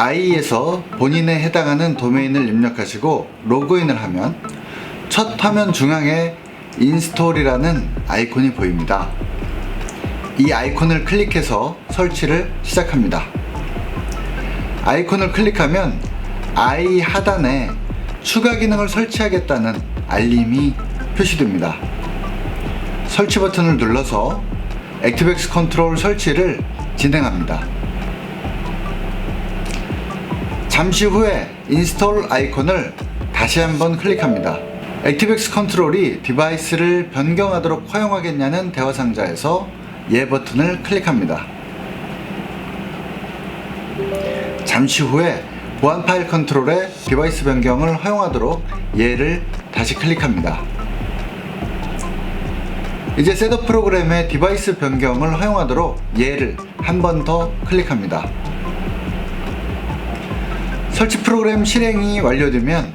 IE에서 본인에 해당하는 도메인을 입력하시고 로그인을 하면 첫 화면 중앙에 인스톨이라는 아이콘이 보입니다. 이 아이콘을 클릭해서 설치를 시작합니다. 아이콘을 클릭하면 I 하단에 추가 기능을 설치하겠다는 알림이 표시됩니다. 설치 버튼을 눌러서 액티백스 컨트롤 설치를 진행합니다. 잠시 후에 인스톨 아이콘을 다시 한번 클릭합니다. 액티백스 컨트롤이 디바이스를 변경하도록 허용하겠냐는 대화 상자에서 예 버튼을 클릭합니다. 잠시 후에 보안 파일 컨트롤에 디바이스 변경을 허용하도록 예를 다시 클릭합니다. 이제 셋업 프로그램의 디바이스 변경을 허용하도록 예를 한 번 더 클릭합니다. 설치 프로그램 실행이 완료되면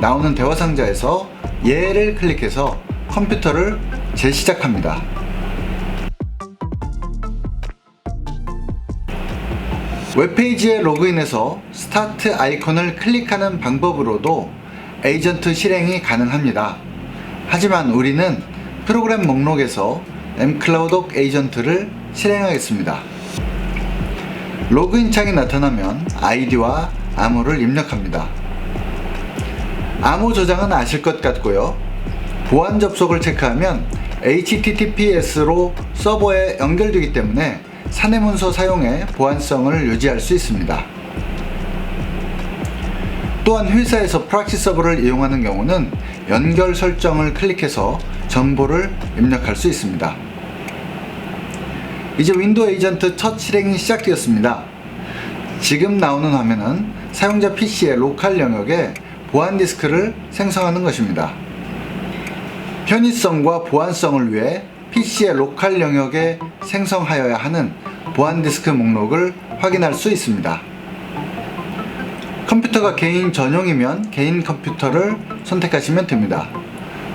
나오는 대화 상자에서 예를 클릭해서 컴퓨터를 재시작합니다. 웹페이지에 로그인해서 스타트 아이콘을 클릭하는 방법으로도 에이전트 실행이 가능합니다. 하지만 우리는 프로그램 목록에서 mcloud 에이전트를 실행하겠습니다. 로그인 창이 나타나면 아이디와 암호를 입력합니다. 암호 저장은 아실 것 같고요. 보안 접속을 체크하면 HTTPS로 서버에 연결되기 때문에 사내 문서 사용에 보안성을 유지할 수 있습니다. 또한 회사에서 프락시 서버를 이용하는 경우는 연결 설정을 클릭해서 정보를 입력할 수 있습니다. 이제 윈도우 에이전트 첫 실행이 시작되었습니다. 지금 나오는 화면은 사용자 PC의 로컬 영역에 보안 디스크를 생성하는 것입니다. 편의성과 보안성을 위해 PC의 로컬 영역에 생성하여야 하는 보안 디스크 목록을 확인할 수 있습니다. 컴퓨터가 개인 전용이면 개인 컴퓨터를 선택하시면 됩니다.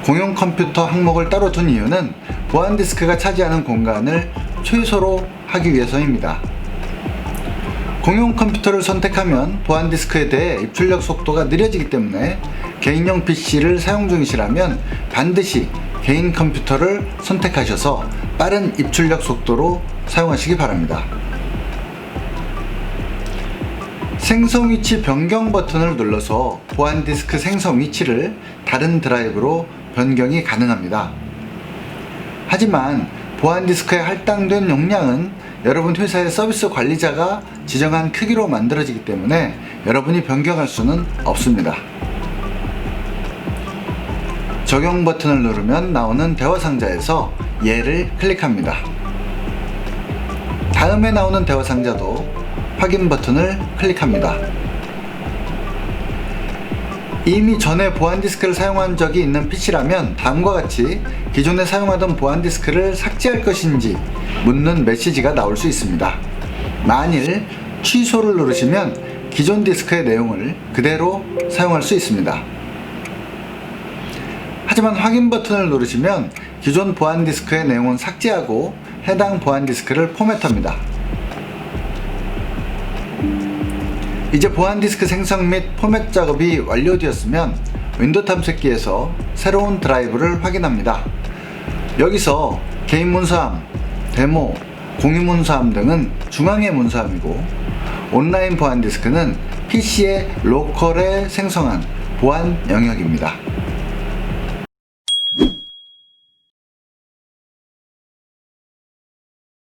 공용 컴퓨터 항목을 따로 둔 이유는 보안 디스크가 차지하는 공간을 최소로 하기 위해서입니다. 공용 컴퓨터를 선택하면 보안 디스크에 대해 입출력 속도가 느려지기 때문에 개인용 PC를 사용 중이시라면 반드시 개인 컴퓨터를 선택하셔서 빠른 입출력 속도로 사용하시기 바랍니다. 생성 위치 변경 버튼을 눌러서 보안 디스크 생성 위치를 다른 드라이브로 변경이 가능합니다. 하지만 보안 디스크에 할당된 용량은 여러분 회사의 서비스 관리자가 지정한 크기로 만들어지기 때문에 여러분이 변경할 수는 없습니다. 적용 버튼을 누르면 나오는 대화 상자에서 예를 클릭합니다. 다음에 나오는 대화 상자도 확인 버튼을 클릭합니다. 이미 전에 보안 디스크를 사용한 적이 있는 PC라면 다음과 같이 기존에 사용하던 보안 디스크를 삭제할 것인지 묻는 메시지가 나올 수 있습니다. 만일 취소를 누르시면 기존 디스크의 내용을 그대로 사용할 수 있습니다. 하지만 확인 버튼을 누르시면 기존 보안 디스크의 내용은 삭제하고 해당 보안 디스크를 포맷합니다. 이제 보안 디스크 생성 및 포맷 작업이 완료되었으면 윈도우 탐색기에서 새로운 드라이브를 확인합니다. 여기서 개인 문서함, 데모, 공유 문서함 등은 중앙의 문서함이고 온라인 보안 디스크는 PC의 로컬에 생성한 보안 영역입니다.